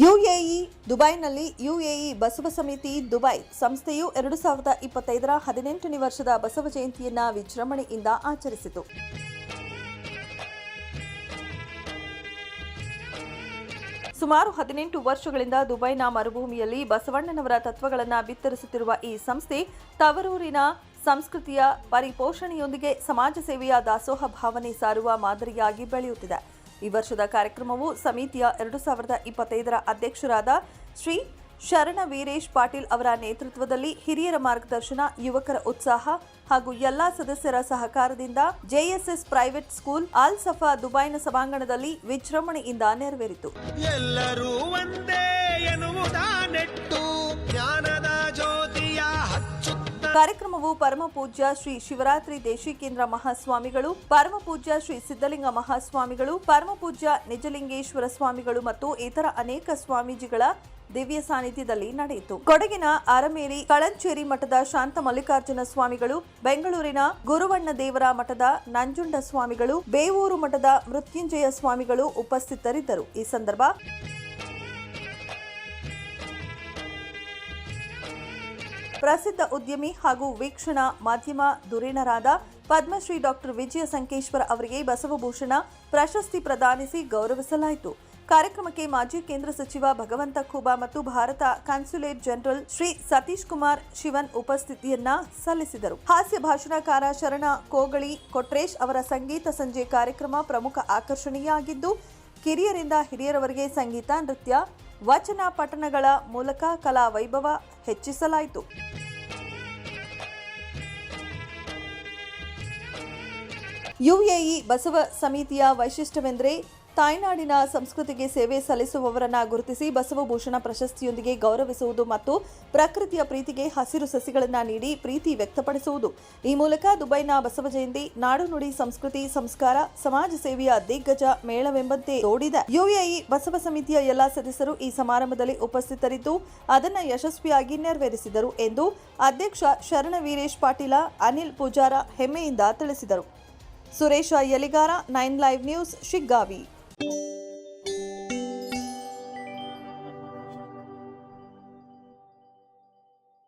UAE, ದುಬೈನಲ್ಲಿ UAE Basava ಸಮಿತಿ, Dubai ಸಂಸ್ಥೆಯು ಎರಡು ಸಾವಿರದ ಇಪ್ಪತ್ತೈದರ ಹದಿನೆಂಟನೇ ವರ್ಷದ ಬಸವ ಜಯಂತಿಯನ್ನ ವಿಜೃಂಭಣೆಯಿಂದ ಆಚರಿಸಿತು. ಸುಮಾರು ಹದಿನೆಂಟು ವರ್ಷಗಳಿಂದ ದುಬೈನ ಮರುಭೂಮಿಯಲ್ಲಿ ಬಸವಣ್ಣನವರ ತತ್ವಗಳನ್ನು ಬಿತ್ತರಿಸುತ್ತಿರುವ ಈ ಸಂಸ್ಥೆ ತವರೂರಿನ ಸಂಸ್ಕೃತಿಯ ಪರಿಪೋಷಣೆಯೊಂದಿಗೆ ಸಮಾಜ ಸೇವೆಯ ದಾಸೋಹ ಭಾವನೆ ಸಾರುವ ಮಾದರಿಯಾಗಿ ಬೆಳೆಯುತ್ತಿದೆ. ಈ ವರ್ಷದ ಕಾರ್ಯಕ್ರಮವು ಸಮಿತಿಯ ಎರಡು ಸಾವಿರದ ಇಪ್ಪತ್ತೈದರ ಅಧ್ಯಕ್ಷರಾದ ಶ್ರೀ ಶರಣ ವೀರೇಶ್ ಪಾಟೀಲ್ ಅವರ ನೇತೃತ್ವದಲ್ಲಿ ಹಿರಿಯರ ಮಾರ್ಗದರ್ಶನ, ಯುವಕರ ಉತ್ಸಾಹ ಹಾಗೂ ಎಲ್ಲಾ ಸದಸ್ಯರ ಸಹಕಾರದಿಂದ JSS private school Al Safa ದುಬೈನ ಸಭಾಂಗಣದಲ್ಲಿ ವಿಜೃಂಭಣೆಯಿಂದ ನೆರವೇರಿತು. ಎಲ್ಲರೂ ಒಂದೇ ಕಾರ್ಯಕ್ರಮವು ಪರಮ ಪೂಜ್ಯ ಶ್ರೀ ಶಿವರಾತ್ರಿ ದೇಶಿಕೇಂದ್ರ ಮಹಾಸ್ವಾಮಿಗಳು, ಪರಮ ಪೂಜ್ಯ ಶ್ರೀ ಸಿದ್ದಲಿಂಗ ಮಹಾಸ್ವಾಮಿಗಳು, ಪರಮ ಪೂಜ್ಯ ನಿಜಲಿಂಗೇಶ್ವರ ಸ್ವಾಮಿಗಳು ಮತ್ತು ಇತರ ಅನೇಕ ಸ್ವಾಮೀಜಿಗಳ ದಿವ್ಯ ಸಾನ್ನಿಧ್ಯದಲ್ಲಿ ನಡೆಯಿತು. ಕೊಡಗಿನ ಅರಮೇರಿ ಕಳಂಚೇರಿ ಮಠದ ಶಾಂತ ಮಲ್ಲಿಕಾರ್ಜುನ ಸ್ವಾಮಿಗಳು, ಬೆಂಗಳೂರಿನ ಗುರುವಣ್ಣ ದೇವರ ಮಠದ ನಂಜುಂಡ ಸ್ವಾಮಿಗಳು, ಬೇವೂರು ಮಠದ ಮೃತ್ಯುಂಜಯ ಸ್ವಾಮಿಗಳು ಉಪಸ್ಥಿತರಿದ್ದರು. ಈ ಸಂದರ್ಭ ಪ್ರಸಿದ್ಧ ಉದ್ಯಮಿ ಹಾಗೂ ವೀಕ್ಷಣಾ ಮಾಧ್ಯಮ ಧುರೀಣರಾದ ಪದ್ಮಶ್ರೀ ಡಾಕ್ಟರ್ ವಿಜಯ ಸಂಕೇಶ್ವರ ಅವರಿಗೆ ಬಸವಭೂಷಣ ಪ್ರಶಸ್ತಿ ಪ್ರದಾನಿಸಿ ಗೌರವಿಸಲಾಯಿತು. ಕಾರ್ಯಕ್ರಮಕ್ಕೆ ಮಾಜಿ ಕೇಂದ್ರ ಸಚಿವ ಭಗವಂತ ಖೂಬಾ ಮತ್ತು ಭಾರತ ಕಾನ್ಸುಲೇಟ್ ಜನರಲ್ ಶ್ರೀ ಸತೀಶ್ ಕುಮಾರ್ ಶಿವನ್ ಉಪಸ್ಥಿತಿಯನ್ನ ಸಲ್ಲಿಸಿದರು. ಹಾಸ್ಯ ಭಾಷಣಕಾರ ಶರಣ ಕೋಗಳಿ ಕೊಟ್ರೇಶ್ ಅವರ ಸಂಗೀತ ಸಂಜೆ ಕಾರ್ಯಕ್ರಮ ಪ್ರಮುಖ ಆಕರ್ಷಣೆಯಾಗಿದ್ದು, ಕಿರಿಯರಿಂದ ಹಿರಿಯರವರೆಗೆ ಸಂಗೀತ, ನೃತ್ಯ ವಚನ ಪಠಣಗಳ ಮೂಲಕ ಕಲಾ ವೈಭವ ಹೆಚ್ಚಿಸಲಾಯಿತು. ಯುಎಇ ಬಸವ ಸಮಿತಿಯ ವೈಶಿಷ್ಟ್ಯವೆಂದರೆ ತಾಯ್ನಾಡಿನ ಸಂಸ್ಕೃತಿಗೆ ಸೇವೆ ಸಲ್ಲಿಸುವವರನ್ನ ಗುರುತಿಸಿ ಬಸವಭೂಷಣ ಪ್ರಶಸ್ತಿಯೊಂದಿಗೆ ಗೌರವಿಸುವುದು ಮತ್ತು ಪ್ರಕೃತಿಯ ಪ್ರೀತಿಗೆ ಹಸಿರು ಸಸಿಗಳನ್ನು ನೀಡಿ ಪ್ರೀತಿ ವ್ಯಕ್ತಪಡಿಸುವುದು. ಈ ಮೂಲಕ ದುಬೈನ ಬಸವ ಜಯಂತಿ, ನಾಡು ನುಡಿ ಸಂಸ್ಕೃತಿ, ಸಂಸ್ಕಾರ, ಸಮಾಜ ಸೇವೆಯ ದಿಗ್ಗಜ ಮೇಳವೆಂಬಂತೆ ತೋಡಿದೆ. ಯುಎಇ ಬಸವ ಸಮಿತಿಯ ಎಲ್ಲಾ ಸದಸ್ಯರು ಈ ಸಮಾರಂಭದಲ್ಲಿ ಉಪಸ್ಥಿತರಿದ್ದು, ಅದನ್ನು ಯಶಸ್ವಿಯಾಗಿ ನೆರವೇರಿಸಿದರು ಎಂದು ಅಧ್ಯಕ್ಷ ಶರಣ ವೀರೇಶ್ ಪಾಟೀಲ, ಅನಿಲ್ ಪೂಜಾರ ಹೆಮ್ಮೆಯಿಂದ ತಿಳಿಸಿದರು. Suresh Yaligar, nine live news, Shiggavi. Thank you.